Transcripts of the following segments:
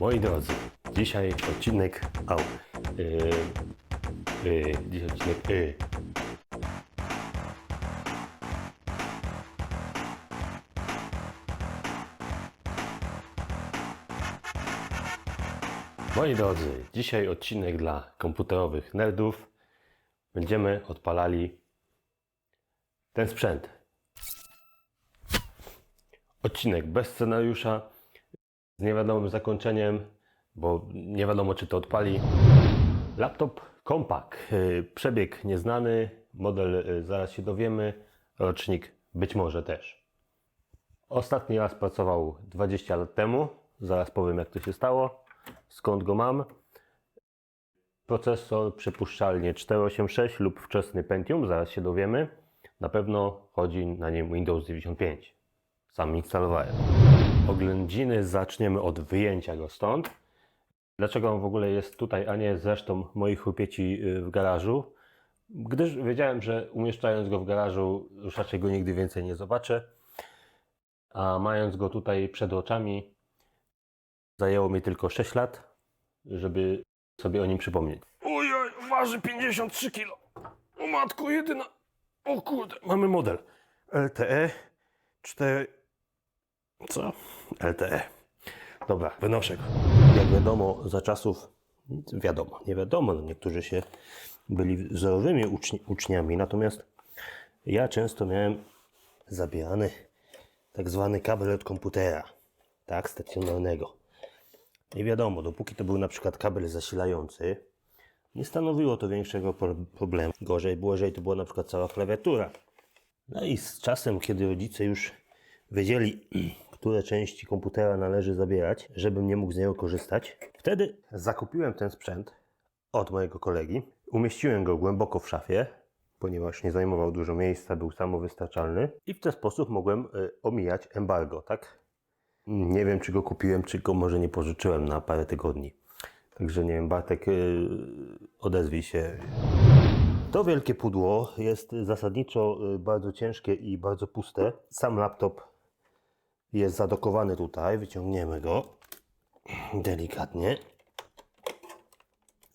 Moi drodzy, dzisiaj odcinek. Au. Yy, yy, dzisiaj odcinek. Yy. Moi drodzy, dzisiaj odcinek dla komputerowych nerdów. Będziemy odpalali ten sprzęt. Odcinek bez scenariusza, z niewiadomym zakończeniem, bo nie wiadomo czy to odpali. Laptop Compaq, yy, przebieg nieznany, model yy, zaraz się dowiemy, rocznik być może też. Ostatni raz pracował 20 lat temu, zaraz powiem jak to się stało, skąd go mam. Procesor przypuszczalnie 486 lub wczesny Pentium, zaraz się dowiemy. Na pewno chodzi na nim Windows 95. Sam instalowałem. Oględziny zaczniemy od wyjęcia go stąd. Dlaczego on w ogóle jest tutaj, a nie zresztą moich chłopieci y, w garażu? Gdyż wiedziałem, że umieszczając go w garażu, już raczej go nigdy więcej nie zobaczę. A mając go tutaj przed oczami, zajęło mi tylko 6 lat, żeby sobie o nim przypomnieć. Ojoj, waży 53 kg. O matko jedyna. O kurde, mamy model. LTE 4... Co? LTE. Dobra, wynoszę go. Jak wiadomo, za czasów, wiadomo, nie wiadomo, no niektórzy się byli wzorowymi uczni, uczniami, natomiast ja często miałem zabierany tak zwany kabel od komputera, tak, stacjonarnego. I wiadomo, dopóki to był na przykład kabel zasilający, nie stanowiło to większego pro- problemu. Gorzej było, jeżeli to była na przykład cała klawiatura. No i z czasem, kiedy rodzice już wiedzieli, które części komputera należy zabierać, żebym nie mógł z niego korzystać, wtedy zakupiłem ten sprzęt od mojego kolegi. Umieściłem go głęboko w szafie, ponieważ nie zajmował dużo miejsca, był samowystarczalny i w ten sposób mogłem y, omijać embargo, tak? Nie wiem, czy go kupiłem, czy go może nie pożyczyłem na parę tygodni. Także nie wiem, Bartek, y, odezwij się. To wielkie pudło jest zasadniczo y, bardzo ciężkie i bardzo puste. Sam laptop jest zadokowany tutaj. Wyciągniemy go delikatnie.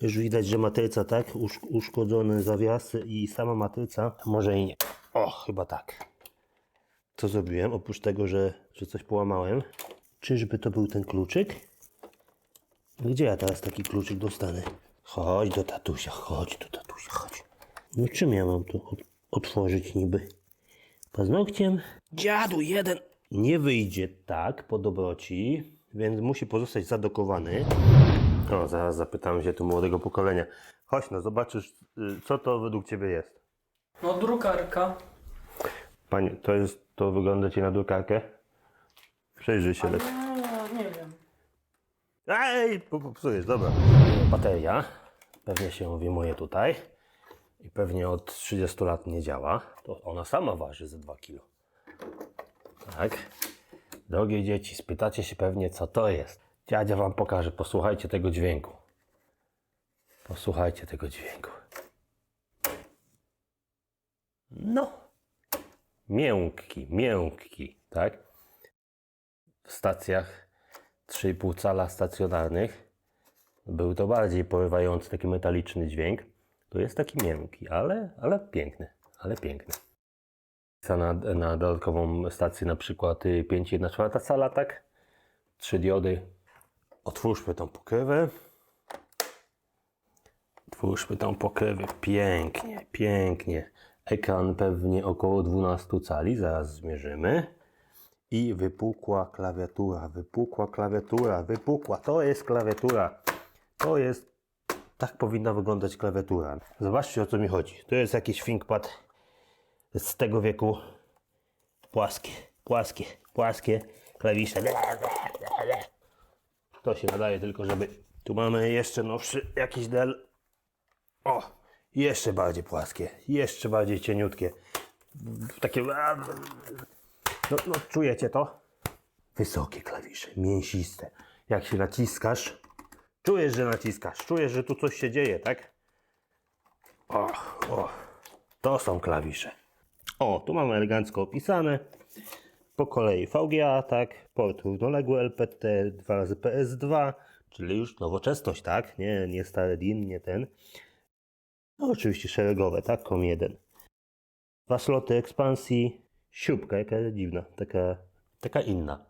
Już widać, że matryca tak, usz, uszkodzone zawiasy i sama matryca, może i nie. O, chyba tak. Co zrobiłem? Oprócz tego, że, że coś połamałem. Czyżby to był ten kluczyk? Gdzie ja teraz taki kluczyk dostanę? Chodź do tatusia, chodź do tatusia, chodź. No czym ja mam ot- otworzyć niby? Paznokciem? Dziadu, jeden! Nie wyjdzie tak po dobroci, więc musi pozostać zadokowany. O, zaraz zapytam się tu młodego pokolenia. Chodź no, zobaczysz, y, co to według Ciebie jest. No drukarka. Panie, to jest, to wygląda Ci na drukarkę? Przejrzyj się lepiej. Nie, nie wiem. Ej, po- popsujesz, dobra. Bateria pewnie się wyjmuje tutaj i pewnie od 30 lat nie działa. To ona sama waży ze 2 kg. Tak. Drogie dzieci, spytacie się pewnie, co to jest. Dziadzia wam pokaże, posłuchajcie tego dźwięku. Posłuchajcie tego dźwięku. No. Miękki, miękki, tak? W stacjach 3,5 cala stacjonarnych był to bardziej porywający taki metaliczny dźwięk. To jest taki miękki, ale, ale piękny, ale piękny. Na, na dodatkową stację na przykład y, 5,1 cala, tak? Trzy diody. Otwórzmy tą pokrywę. Otwórzmy tą pokrywę. Pięknie, pięknie. Ekran pewnie około 12 cali, zaraz zmierzymy. I wypukła klawiatura, wypukła klawiatura, wypukła. To jest klawiatura. To jest. Tak powinna wyglądać klawiatura. Zobaczcie o co mi chodzi. To jest jakiś ThinkPad z tego wieku. Płaskie, płaskie, płaskie klawisze. To się nadaje tylko, żeby. Tu mamy jeszcze nowszy jakiś Dell. O, jeszcze bardziej płaskie, jeszcze bardziej cieniutkie. Takie. No, no czujecie to? Wysokie klawisze, mięsiste. Jak się naciskasz, czujesz, że naciskasz, czujesz, że tu coś się dzieje, tak? O, o, to są klawisze. O, tu mamy elegancko opisane. po kolei VGA, tak, port równoległy LPT, dwa razy PS2, czyli już nowoczesność, tak, nie, nie stary DIN, nie ten. No oczywiście szeregowe, tak, kom 1. Dwa sloty ekspansji, siupka, jaka dziwna, taka, taka inna.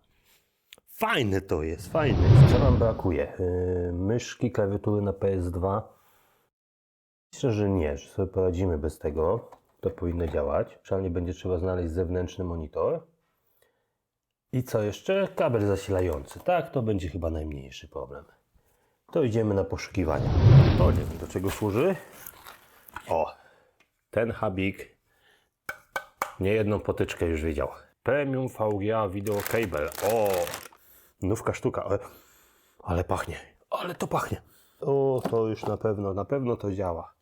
Fajne to jest, fajne. Co nam brakuje? Yy, myszki, klawiatury na PS2. Myślę, że nie, że sobie poradzimy bez tego. To powinno działać. Przynajmniej będzie trzeba znaleźć zewnętrzny monitor. I co jeszcze? Kabel zasilający. Tak, to będzie chyba najmniejszy problem. To idziemy na poszukiwania. To nie wiem do czego służy. O, ten habik nie jedną potyczkę już wiedział. Premium VGA Video Cable. O, nówka sztuka. Ale, ale pachnie. Ale to pachnie. O, to już na pewno, na pewno to działa.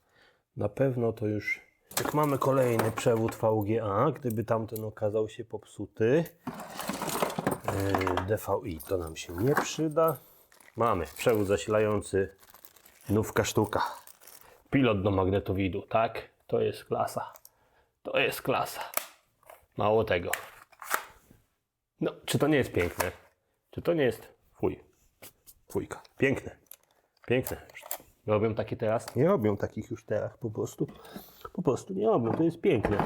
Na pewno to już. Jak mamy kolejny przewód VGA, gdyby tamten okazał się popsuty, yy, DVI to nam się nie przyda. Mamy przewód zasilający, nówka sztuka. Pilot do magnetowidu, tak? To jest klasa. To jest klasa. Mało tego. No, czy to nie jest piękne? Czy to nie jest. Fuj. Fujka. Piękne. Piękne. Robią takie teraz? Nie robią takich już teraz po prostu. Po prostu nie robią. To jest piękne.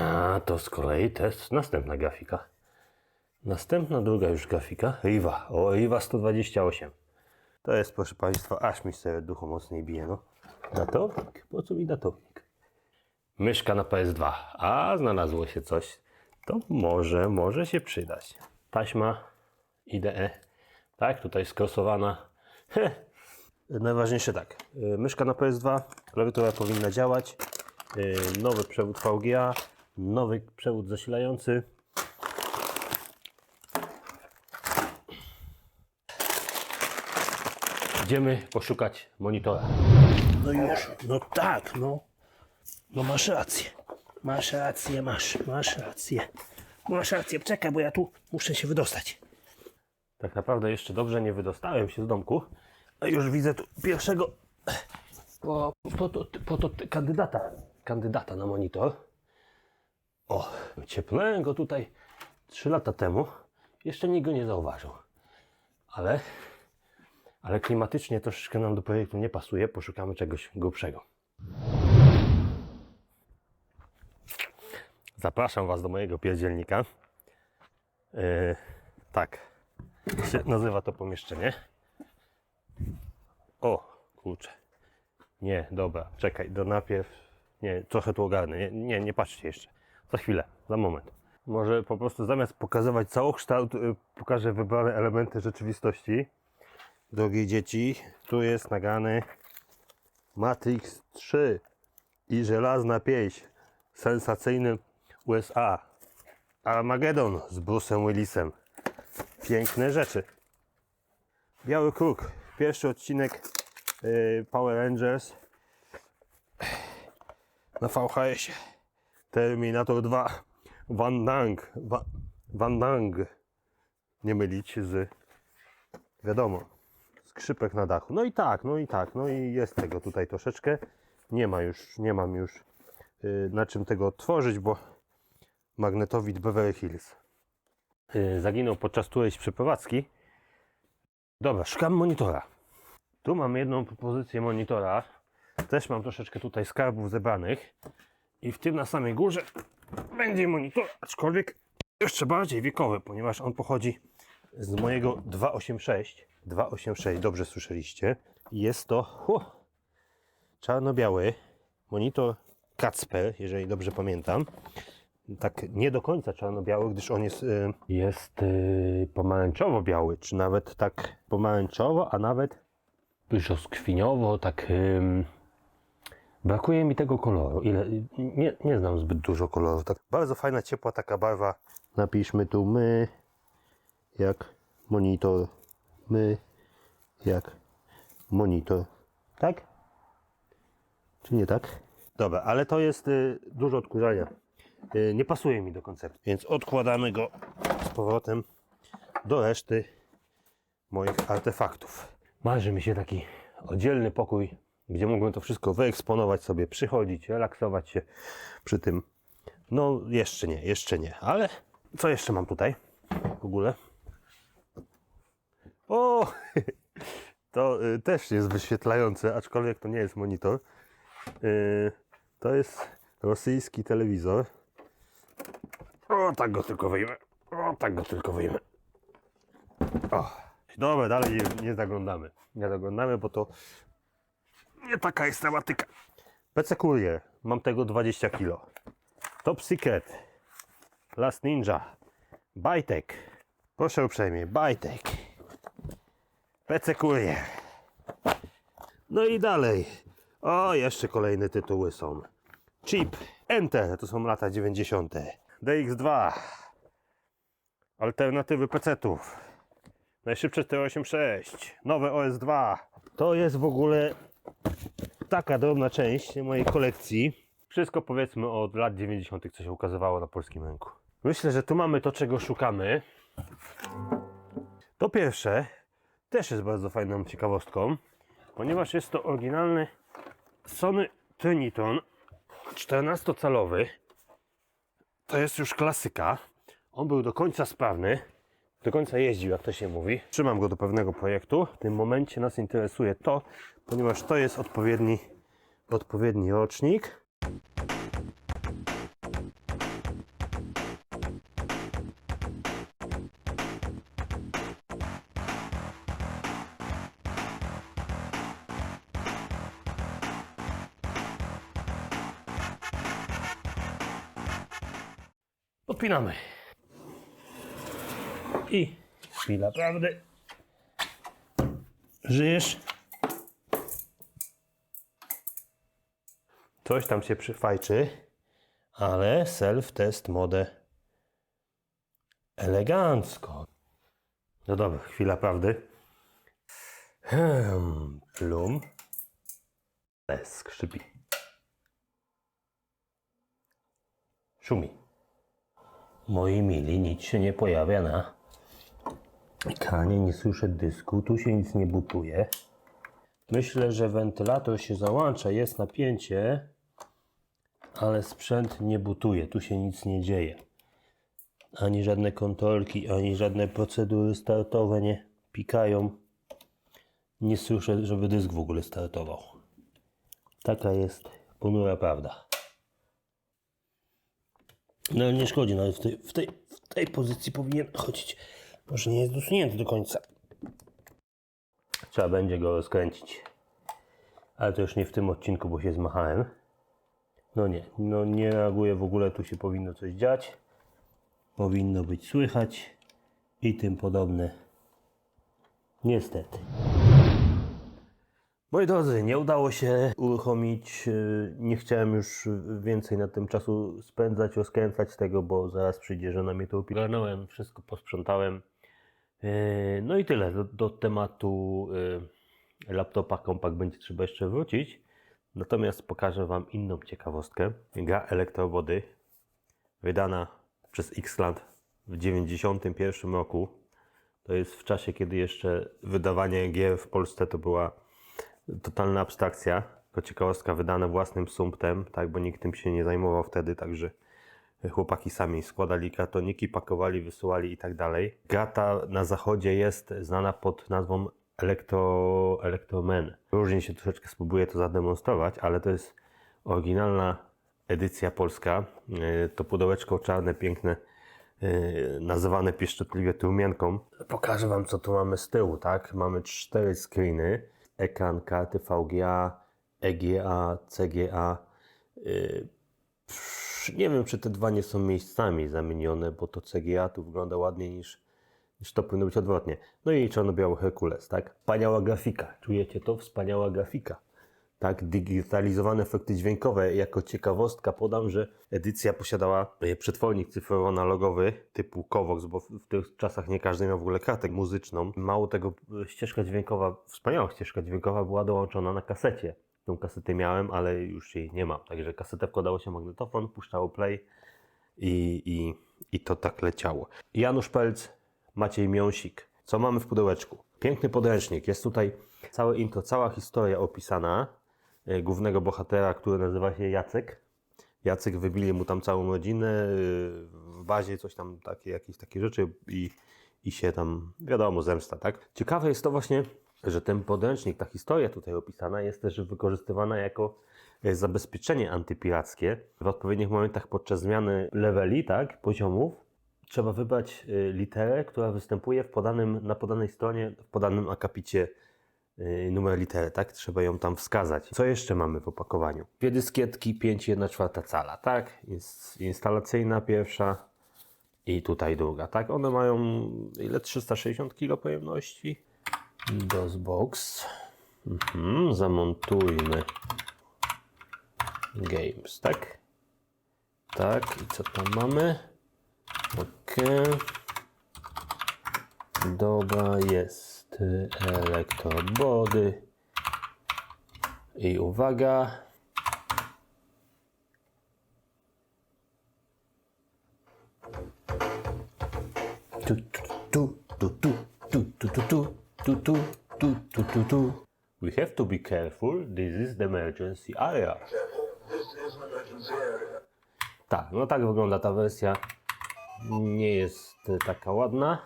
A to z kolei to jest następna grafika. Następna, druga już grafika. Riva. O, Riva 128. To jest, proszę Państwa, aż mi sobie duchu mocniej bije, no. Datownik? Po co mi datownik? Myszka na PS2. A, znalazło się coś. To może, może się przydać. Taśma IDE. Tak, tutaj skrosowana. Heh. Najważniejsze tak. y, Myszka na PS2, klawiatura powinna działać. y, Nowy przewód VGA, nowy przewód zasilający. Idziemy poszukać monitora. No już, no tak, no. No masz rację. Masz rację, masz, masz rację. Masz rację, czekaj, bo ja tu muszę się wydostać. Tak naprawdę jeszcze dobrze nie wydostałem się z domku, już widzę tu pierwszego po, po, to, po to kandydata, kandydata na monitor. O, wycieplałem go tutaj 3 lata temu. Jeszcze nikt go nie zauważył. Ale, ale klimatycznie troszeczkę nam do projektu nie pasuje. Poszukamy czegoś grubszego. Zapraszam Was do mojego pierdzielnika. Yy, tak, się nazywa to pomieszczenie. O, kurczę. Nie, dobra, czekaj, do najpierw. Nie, trochę tu ogarnę. Nie, nie, nie patrzcie jeszcze. Za chwilę, za moment. Może po prostu zamiast pokazywać całokształt, y, pokażę wybrane elementy rzeczywistości. Drogie dzieci, tu jest nagrany Matrix 3 i Żelazna Pieśń. Sensacyjny USA. Armageddon z Bruce'em Willisem. Piękne rzeczy. Biały Kruk. Pierwszy odcinek y, Power Rangers na VHS. Terminator 2. Van Dang. Va, Van Dang. Nie mylić z wiadomo. Skrzypek na dachu. No i tak, no i tak, no i jest tego tutaj troszeczkę. Nie ma już, nie mam już y, na czym tego tworzyć, bo magnetowid Beverly Hills. Y, zaginął podczas którejś przeprowadzki. Dobra, szukam monitora. Tu mam jedną propozycję monitora. Też mam troszeczkę tutaj skarbów zebranych. I w tym na samej górze będzie monitor, aczkolwiek jeszcze bardziej wiekowy, ponieważ on pochodzi z mojego 286. 286, dobrze słyszeliście. Jest to czarno-biały monitor Kacper, jeżeli dobrze pamiętam tak nie do końca czarno-biały, gdyż on jest, y, jest y, pomarańczowo-biały, czy nawet tak pomarańczowo, a nawet brzoskwiniowo, tak ym, brakuje mi tego koloru. Ile, nie, nie znam zbyt dużo kolorów. Tak bardzo fajna, ciepła taka barwa. Napiszmy tu my, jak monitor, my, jak monitor. Tak? Czy nie tak? Dobra, ale to jest y, dużo odkurzania. Y, nie pasuje mi do konceptu. Więc odkładamy go z powrotem do reszty moich artefaktów. Marzy mi się taki oddzielny pokój, gdzie mógłbym to wszystko wyeksponować sobie, przychodzić, relaksować się przy tym, No, jeszcze nie, jeszcze nie, ale co jeszcze mam tutaj w ogóle? O! To y, też jest wyświetlające, aczkolwiek to nie jest monitor. Y, to jest rosyjski telewizor. O, tak go tylko wyjmę. O, tak go tylko wyjmę. O. Dobra, dalej nie, nie zaglądamy. Nie zaglądamy, bo to nie taka jest tematyka. PC Courier. Mam tego 20 kg. Top Secret. Last Ninja. Bajtek. Proszę uprzejmie, Bajtek. PC Courier. No i dalej. O, jeszcze kolejne tytuły są. Chip. Enter. To są lata 90. DX2. Alternatywy PC-ów. Najszybsze 486. Nowe OS2. To jest w ogóle taka drobna część mojej kolekcji. Wszystko powiedzmy od lat 90., co się ukazywało na polskim rynku. Myślę, że tu mamy to, czego szukamy. To pierwsze też jest bardzo fajną ciekawostką, ponieważ jest to oryginalny Sony Triniton 14-calowy. To jest już klasyka. On był do końca sprawny, do końca jeździł, jak to się mówi. Trzymam go do pewnego projektu. W tym momencie nas interesuje to, ponieważ to jest odpowiedni, odpowiedni rocznik. Podpinamy. I chwila prawdy. Żyjesz? Coś tam się przyfajczy, ale self-test modę elegancko. No dobra, chwila prawdy. Hmm, plum. Skrzypi. Szumi. Moi mili, nic się nie pojawia na ekranie, nie słyszę dysku, tu się nic nie butuje. Myślę, że wentylator się załącza, jest napięcie, ale sprzęt nie butuje, tu się nic nie dzieje. Ani żadne kontrolki, ani żadne procedury startowe nie pikają. Nie słyszę, żeby dysk w ogóle startował. Taka jest ponura prawda. No nie szkodzi, nawet w tej, w tej, w tej pozycji powinien chodzić. Może nie jest dosunięty do końca. Trzeba będzie go rozkręcić. Ale to już nie w tym odcinku, bo się zmachałem. No nie, no nie reaguje w ogóle, tu się powinno coś dziać. Powinno być słychać i tym podobne. Niestety. Moi drodzy, nie udało się uruchomić. yy, Nie chciałem już więcej na tym czasu spędzać, rozkręcać tego, bo zaraz przyjdzie, że na mnie to upilarnąłem, wszystko posprzątałem. Yy, No i tyle. Do, do tematu yy, laptopa kompak będzie trzeba jeszcze wrócić. Natomiast pokażę Wam inną ciekawostkę. Gra Elektrowody, wydana przez Xland w 1991 roku. To jest w czasie, kiedy jeszcze wydawanie gier w Polsce to była totalna abstrakcja. Tylko ciekawostka wydana własnym sumptem, tak, bo nikt tym się nie zajmował wtedy, także chłopaki sami składali kartoniki, pakowali, wysyłali i tak dalej. Gra ta na zachodzie jest znana pod nazwą Electro, Electroman. Różnie się troszeczkę spróbuję to zademonstrować, ale to jest oryginalna edycja polska. Yy, To pudełeczko czarne, piękne, yy, nazywane pieszczotliwie trumienką. Pokażę Wam, co tu mamy z tyłu, tak? Mamy cztery screeny, ekran karty VGA, EGA, CGA. Yy, Nie wiem, czy te dwa nie są miejscami zamienione, bo to CGA tu wygląda ładniej niż, niż to powinno być odwrotnie. No i czarno-biały Herkules, tak? Wspaniała grafika. Czujecie to? Wspaniała grafika. Tak, digitalizowane efekty dźwiękowe. Jako ciekawostka podam, że edycja posiadała e, przetwornik cyfrowo-analogowy typu Covox, bo w tych czasach nie każdy miał w ogóle kartę muzyczną. Mało tego, e, ścieżka dźwiękowa, wspaniała ścieżka dźwiękowa była dołączona na kasecie. Tą kasetę miałem, ale już jej nie mam. Także kasetę wkładało się magnetofon, puszczało play i, i, i to tak leciało. Janusz Pelc, Maciej Miąsik. Co mamy w pudełeczku? Piękny podręcznik. Jest tutaj całe intro, cała historia opisana głównego bohatera, który nazywa się Jacek. Jacek wybili mu tam całą rodzinę, y, w bazie coś tam, takie, jakieś takie rzeczy i, i się tam, wiadomo, zemsta, tak? Ciekawe jest to właśnie, że ten podręcznik, ta historia tutaj opisana jest też wykorzystywana jako e, zabezpieczenie antypirackie. W odpowiednich momentach podczas zmiany leveli, tak, poziomów, trzeba wybrać literę, która występuje w podanym, na podanej stronie, w podanym akapicie numer litery, tak? Trzeba ją tam wskazać. Co jeszcze mamy w opakowaniu? Dwie dyskietki 5,1 cala, tak? Jest instalacyjna pierwsza i tutaj druga, tak? One mają ile? 360 kg pojemności. DOSBox. Mhm, zamontujmy Games, tak? Tak, i co tam mamy? Ok. Dobra, jest y, elektrobody. I uwaga. Tu, tu, tu, tu, tu, tu, tu, tu, tu, tu, tu, tu, tu, tu. We have to be careful. This is the emergency area. Tak, no tak wygląda ta wersja. Nie jest e, taka ładna.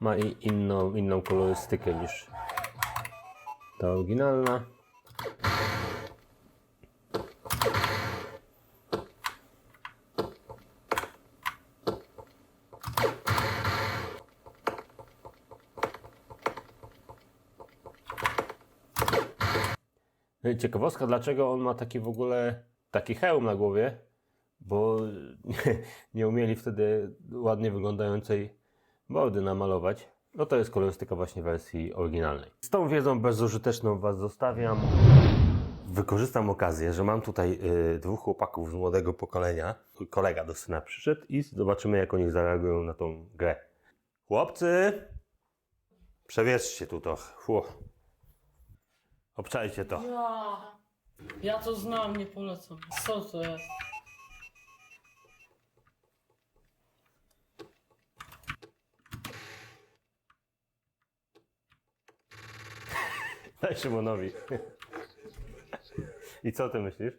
Ma i inną, inną kolorystykę niż ta oryginalna. Ciekawostka, dlaczego on ma taki w ogóle taki hełm na głowie, bo nie, nie umieli wtedy ładnie wyglądającej bordy namalować. No to jest kolorystyka właśnie wersji oryginalnej. Z tą wiedzą bezużyteczną Was zostawiam. Wykorzystam okazję, że mam tutaj y, dwóch chłopaków z młodego pokolenia. Kolega do syna przyszedł i zobaczymy, jak oni zareagują na tą grę. Chłopcy! Przewietrzcie tu to. Fu. Obczajcie to. Ja. Ja to znam, nie polecam. Co to jest? Daj Szymonowi. I co ty myślisz?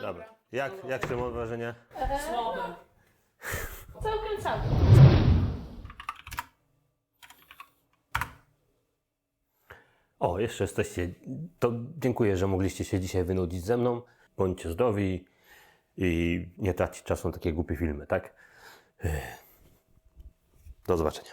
Dobra. Jak, jak Szymon wrażenia? Słabe. Całkiem całkiem. O, jeszcze jesteście. To dziękuję, że mogliście się dzisiaj wynudzić ze mną. Bądźcie zdrowi i nie tracić czasu na takie głupie filmy, tak? Do zobaczenia.